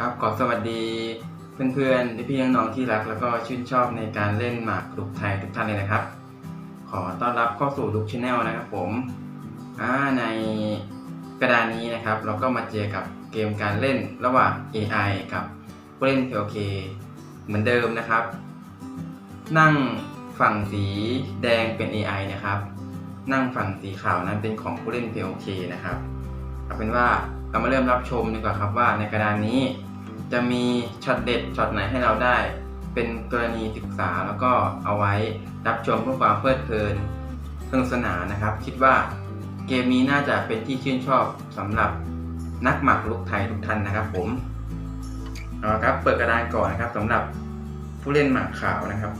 ครับขอสวัสดีเพื่อนๆพี่ๆน้องๆที่รัก แล้วก็ชื่นชอบในการเล่นหมากรุกไทยทุกท่านเลยนะครับ ขอต้อนรับเข้าสู่ลุกชาแนลนะครับผมในกระดานนี้นะครับ เราก็มาเจอกับเกมการเล่นระหว่าง AI กับผู้เล่น POK เหมือนเดิมนะครับ นั่งฝั่งสีแดงเป็น AI นะครับ นั่งฝั่งสีขาวนั้นเป็นของผู้เล่น POK นะครับเอาเป็นว่า เรามาเริ่มรับชมดีกว่าครับว่าในกระดานนี้ จะมีช็อตเด็ดช็อตไหนให้เราได้ เป็นกรณีศึกษาแล้วก็เอาไว้รับชมเพื่อความเพลิดเพลินสนุกสนานนะครับ คิดว่าเกมนี้น่าจะเป็นที่ชื่นชอบสำหรับนักหมากรุกไทยทุกท่านนะครับ ผมเอาครับเปิดกระดานก่อนนะครับสำหรับผู้เล่นหมากขาวนะครับ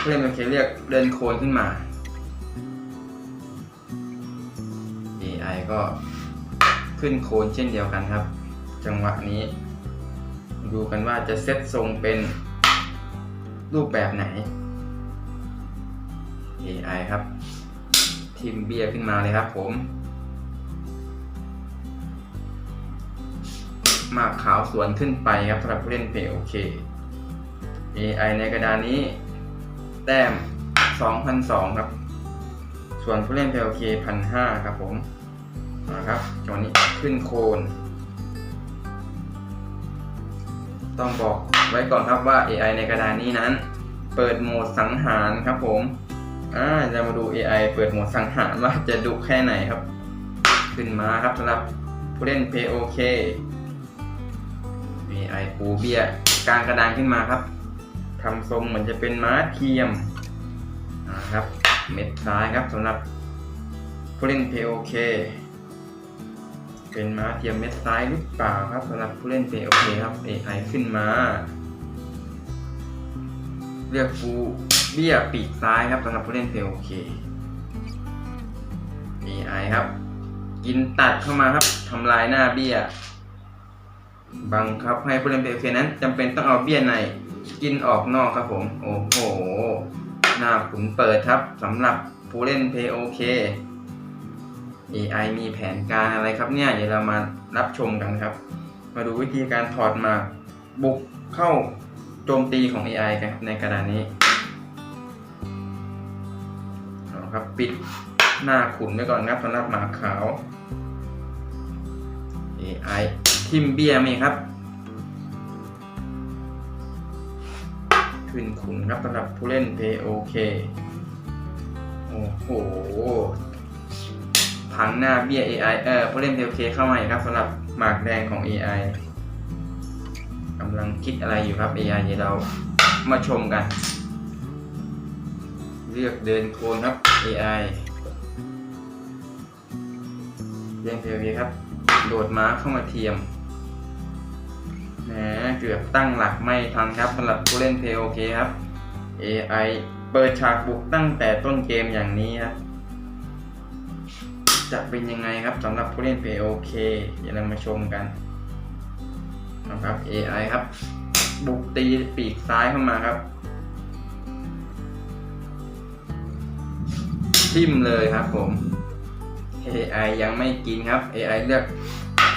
ผู้เล่นเป็นเคเรียกเดินโคนขึ้นมา AI ก็ ขึ้นโคนเช่นเดียวกันครับ จังหวะนี้ ดูกันว่าจะเซตทรงเป็นรูปแบบไหน AI ครับ ทิมเบียร์ขึ้นมาเลยครับผม มากขาวสวนขึ้นไปครับสำหรับผู้เล่นเพย์โอเค AI ในกระดานนี้ แต้ม 2,002 ครับ ส่วนผู้เล่นเพย์โอเค1,500 ครับผม นะครับจังหวะนี้ขึ้นโคน ต้องบอกไว้ก่อนครับว่า AI ในกระดานนี้นั้น เปิดโหมดสังหารครับผมอ่าจะมาดู AI เปิดโหมดสังหารว่าจะดุแค่ไหนครับ ขึ้นมาครับสำหรับผู้เล่น POK AI ปูเบียกลางกระดานขึ้นมาครับทำทรงเหมือนจะเป็นม้าเทียมนะครับ เม็ดซ้ายครับสำหรับผู้เล่น POK เป็นม้าเทียมเม็ดซ้ายหรือเปล่าครับสำหรับผู้เล่น POK คครับ AI ขึ้นมาเรียกฟูเบี้ยปีกซ้ายครับสำหรับผู้เล่น POK AI ครับ กินตัดเข้ามาครับทำลายหน้าเบี้ย บังคับให้ผู้เล่น POK นั้นจำเป็นต้องเอาเบี้ยในกินออกนอกครับผม โอ้โห หน้าขุนเปิดครับสำหรับผู้เล่น POK AI มีแผนการอะไรครับเนี่ยเดี๋ยวเรามารับชมกันครับ มาดูวิธีการถอดหมาบุกเข้าโจมตีของ AI กันครับในกระดานนี้เอาครับปิดหน้าขุนไว้ก่อนครับสำหรับหมาขาว AI ทิมเบียมีครับ ขึ้นขุนครับสำหรับผู้เล่น POK โอ้โห พังหน้าเบี้ย AI เออผู้เล่น POK เคเข้ามาอีกครับสำหรับหมากแดงของ AI กำลังคิดอะไรอยู่ครับ AI เดี๋ยวเรามาชมกัน เลือกเดินโคนครับ AI เล่น POK คครับ โดดม้าเข้ามาเทียมแหมเกือบตั้งหลักไม่ทันครับสำหรับผู้เล่น POK ครับ AI เปิดฉากบุกตั้งแต่ต้นเกมอย่างนี้ครับ จะเป็นยังไงครับสำหรับผู้เล่น POK เดี๋ยวเรามาชมกันนะครับ AI ครับ บุกตีปีกซ้ายเข้ามาครับ ทิมเลยครับผม AI ยังไม่กินครับ AI เลือก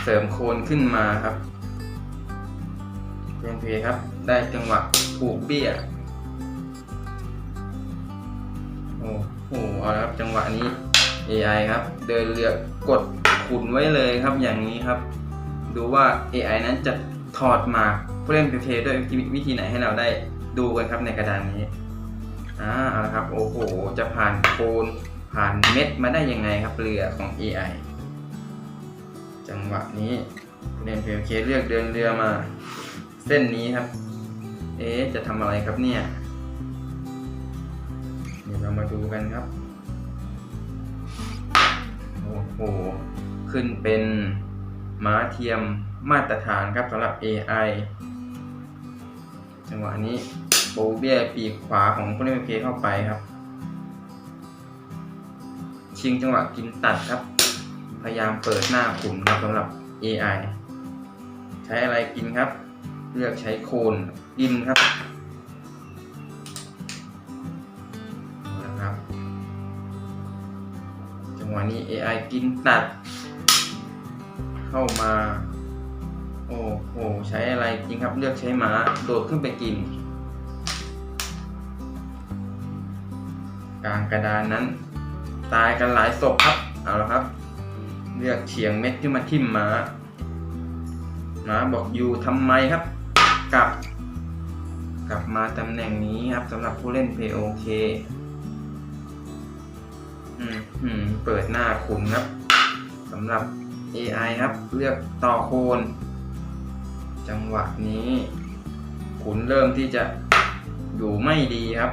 เสริมโคนขึ้นมาครับเพียงเพครับ ได้จังหวะผูกเบี้ย โอ้โห เอาละครับ จังหวะนี้ AI ครับ เดินเรือกดขุนไว้เลยครับอย่างนี้ครับ ดูว่า AI นั้นจะถอดมาผู้เล่นเพย์ด้วยวิธีไหนให้เราได้ดูกันครับในกระดานนี้อ่าเอาละครับโอ้โหจะผ่านโคนผ่านเม็ดมาได้ยังไงครับเรือของ AI จังหวะนี้ผู้เล่นเพย์เลือกเดินเรือมา เส้นนี้ครับ เอ๊จะทำอะไรครับเนี่ยเดี๋ยวเรามาดูกันครับ โอ้ขึ้นเป็นม้าเทียมมาตรฐานครับสำหรับ AI จังหวะนี้โบเบียปีกขวาของผู้เล่นเพเข้าไปครับ ชิงจังหวะกินตัดครับ พยายามเปิดหน้าขุมครับสำหรับ AI ใช้อะไรกินครับ เลือกใช้โคนกินครับ นี้ AI กินตัด เข้ามา โอ้โห ใช้อะไรจริงครับ เลือกใช้หมา โดดขึ้นไปกิน กลางกระดานนั้น ตายกันหลายศพครับ เอาละครับ เลือกเฉียงเม็ดขึ้นมาทิ่มหม้าม้าบอกอยู่ทำไมครับ กลับ กลับมาตำแหน่งนี้ครับสำหรับผู้เล่น POK อืมเปิดหน้าขุนครับสำหรับ AI ครับ เลือกต่อโคน จังหวะนี้ ขุนเริ่มที่จะอยู่ไม่ดีครับ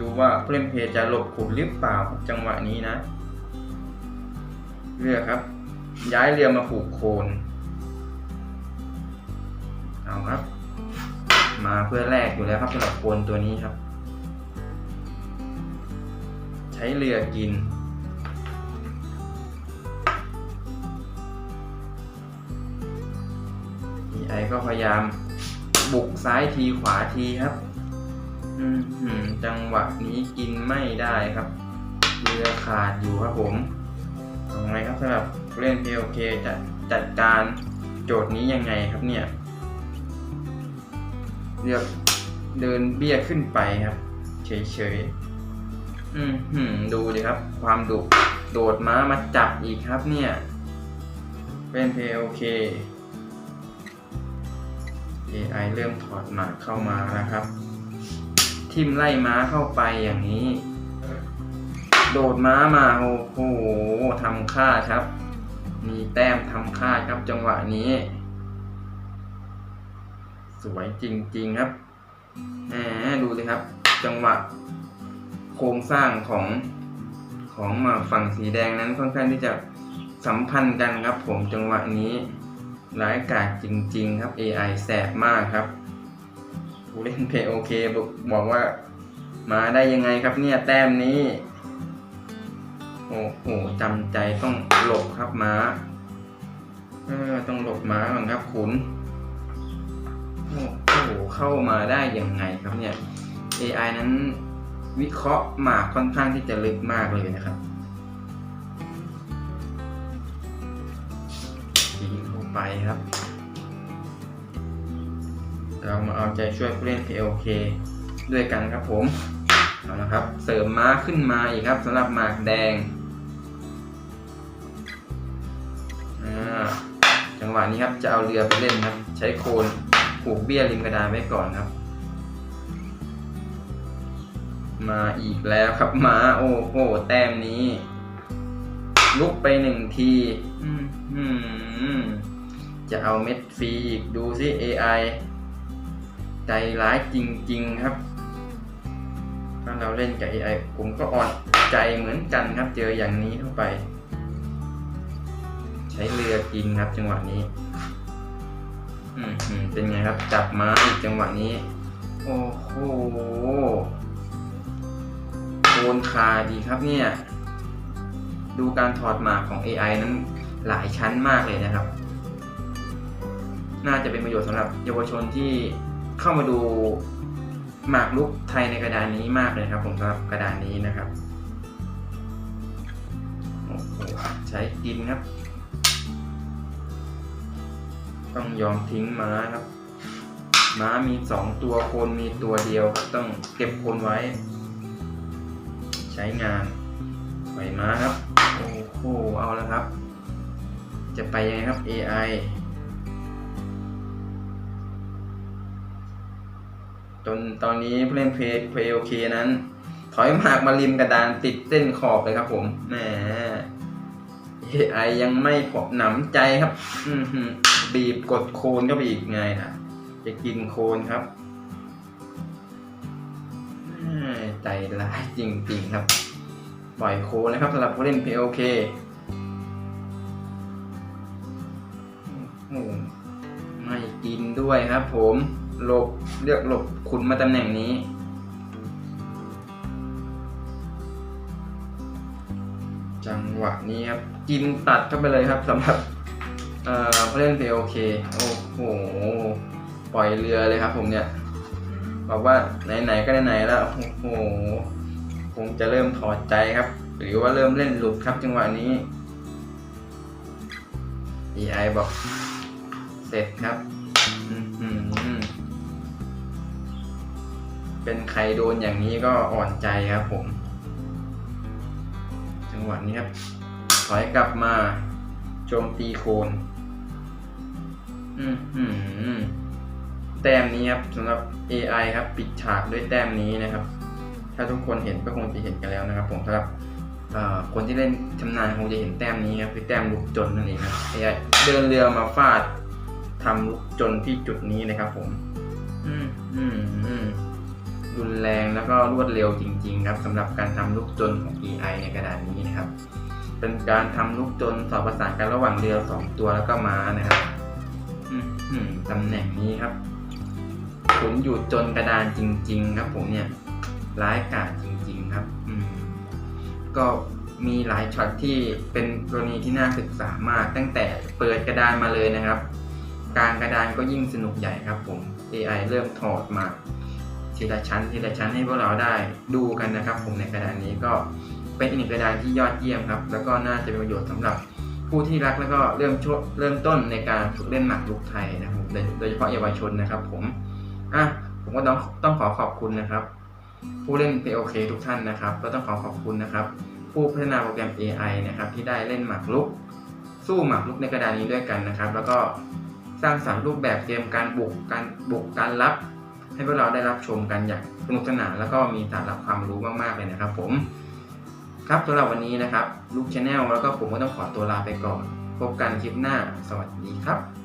ดูว่าผู้เล่นเพจจะหลบขุนหรือเปล่าจังหวะนี้นะ เลือกครับ ย้ายเรือมาผูกโคนเอาครับ มาเพื่อแลกอยู่แล้วครับสำหรับโคนตัวนี้ครับ ใช้เรือกิน AI ก็พยายามบุกซ้ายทีขวาทีครับอืมจังหวะนี้กินไม่ได้ครับเรือขาดอยู่ครับผมทำไงครับสำหรับเล่น POK จะจัดการโจทย์นี้ยังไงครับเนี่ยเลือกเดินเบี้ยขึ้นไปครับ เฉยๆอืมหืมดูดิครับ ความดุโดดม้ามาจับอีกครับเนี่ย เป็น POK AI เริ่มถอดหมากเข้ามาแล้วครับ ทิมไล่ม้าเข้าไปอย่างนี้ โดดม้ามาโอ้โหทำค่าครับ มีแต้มทำค่าครับจังหวะนี้ สวยจริงๆครับแหมดูสิครับ จังหวะโครงสร้างของของมาฝั่งสีแดงนั้นค่อนข้างที่จะสัมพันธ์กันครับผมจังหวะนี้ ร้ายกาจจริง ๆ ครับ AI แสบมากครับผู้เล่นเพย์โอเคบอกบอกว่า มาได้ยังไงครับเนี่ยแต้มนี้ โอ้โหจำใจต้องหลบครับม้าเออต้องหลบม้าก่อนครับขุนโอ้โหเข้ามาได้ยังไงครับเนี่ย AI นั้นวิเคราะห์หมากค่อนข้างที่จะลึกมากเลยนะครับ ครับ เรามาเอาใจช่วยผู้เล่น PLK ด้วยกันครับผม เอาละครับ เสริมม้าขึ้นมาอีกครับสำหรับหมากแดงอ่าจังหวะนี้ครับจะเอาเรือไปเล่นครับ ใช้โคนผูกเบี้ยริมกระดานไว้ก่อนครับ มาอีกแล้วครับม้าโอ้โหแต้มนี้ลุกไปหนึ่งที อืมอืม จะเอาเม็ดฟรีอีกดูซิ AI ใจร้ายจริง ๆ ครับ ถ้าเราเล่นกับ AI ผมก็อ่อนใจเหมือนกันครับ เจออย่างนี้เข้าไป ใช้เรือกินครับจังหวะนี้ อืมเป็นไงครับ จับม้าอีกจังหวะนี้ โอ้โหโคนคาดีครับเนี่ย ดูการถอดหมากของ AI นั้นหลายชั้นมากเลยนะครับ น่าจะเป็นประโยชน์สำหรับเยาวชนที่เข้ามาดูหมากรุกไทยในกระดานนี้มากเลยครับผมสำหรับกระดานนี้นะครับโอ้โหใช้กินครับ ต้องยอมทิ้งม้าครับม้ามีสองตัวคนมีตัวเดียวครับต้องเก็บคนไว้ ใช้งานปม้าครับ โอ้โหเอาแล้วครับ จะไปยังไงครับ AI จนตอนนี้ผู้เล่นเพย์เพย์โอเคนั้น ถอยหมากมาริมกระดานติดเส้นขอบเลยครับผมแหม AI ยังไม่พอหนำใจครับบีบกดโคนก็ไปอีกไงนะจะกินโคนครับใจร้ายจริงๆครับ ปล่อยโคนนะครับสำหรับผู้เล่น POK โอ้โหไม่กินด้วยครับผม หลบเลือกหลบคุณมาตำแหน่งนี้ จังหวะนี้ครับกินตัดเข้าไปเลยครับสำหรับเอ่อผู้เล่น POK โอ้โห ปล่อยเรือเลยครับผมเนี่ย บอกว่าไหนๆก็ไหนๆแล้ว โอ้โห คงจะเริ่มถอดใจครับ หรือว่าเริ่มเล่นหลุดครับจังหวะนี้ EI บอก เสร็จครับ อื้อ เป็นใครโดนอย่างนี้ก็อ่อนใจครับผม จังหวะนี้ครับ ถอยกลับมาโจมตีโคนอืมหืมแต้มนี้ครับสำหรับ AI ครับ ปิดฉากด้วยแต้มนี้นะครับ ถ้าทุกคนเห็นก็คงจะเห็นกันแล้วนะครับ ผมสำหรับคนที่เล่นชำนาญคงจะเห็นแต้มนี้ครับคือแต้มลุกจนนั่นเองครับ AI เดินเรือมาฟาดทำลุกจนที่จุดนี้นะครับ ผม อืมอืมอืม รุนแรงแล้วก็รวดเร็วจริง ๆ ครับสำหรับการทำลูกจนของ AI ในกระดานนี้นะครับ เป็นการทำลูกจนสอบประสานกันระหว่างเรือสองตัวแล้วก็ม้านะครับตำแหน่งนี้ครับขุนอยู่จนกระดานจริง ๆ ครับ ผมเนี่ยร้ายกาจจริง ๆ ครับ อืมก็มีหลายช็อตที่เป็นกรณีที่น่าศึกษามาก ตั้งแต่เปิดกระดานมาเลยนะครับกลางกระดานก็ยิ่งสนุกใหญ่ครับผม AI เริ่มถอดมา ทีละชั้นทีละชั้นให้พวกเราได้ดูกันนะครับ ผมในกระดานนี้ก็เป็นอีกหนึ่งกระดานที่ยอดเยี่ยมครับ แล้วก็น่าจะเป็นประโยชน์สำหรับผู้ที่รักแล้วก็เริ่มชเริ่มต้นในการฝึกเล่นหมากรุกไทยนะครับโดยโดยเฉพาะเยาวชนนะครับ ผมอะผมก็ต้องต้องขอขอบคุณนะครับ ผู้เล่น POK ทุกท่านนะครับก็ต้องขอขอบคุณนะครับ ผู้พัฒนาโปรแกรม AI นะครับ ที่ได้เล่นหมากรุก สู้หมากรุกในกระดานนี้ด้วยกันนะครับ แล้วก็สร้างสรรค์รูปแบบเกมการบุกการบุกการรับ ให้พวกเราได้รับชมกันอย่างสนุกสนานแล้วก็มีสาระความรู้มากๆเลยนะครับ ผม ครับสำหรับวันนี้นะครับลูกชาแนลแล้วก็ผมก็ต้องขอตัวลาไปก่อน พบกันคลิปหน้า สวัสดีครับ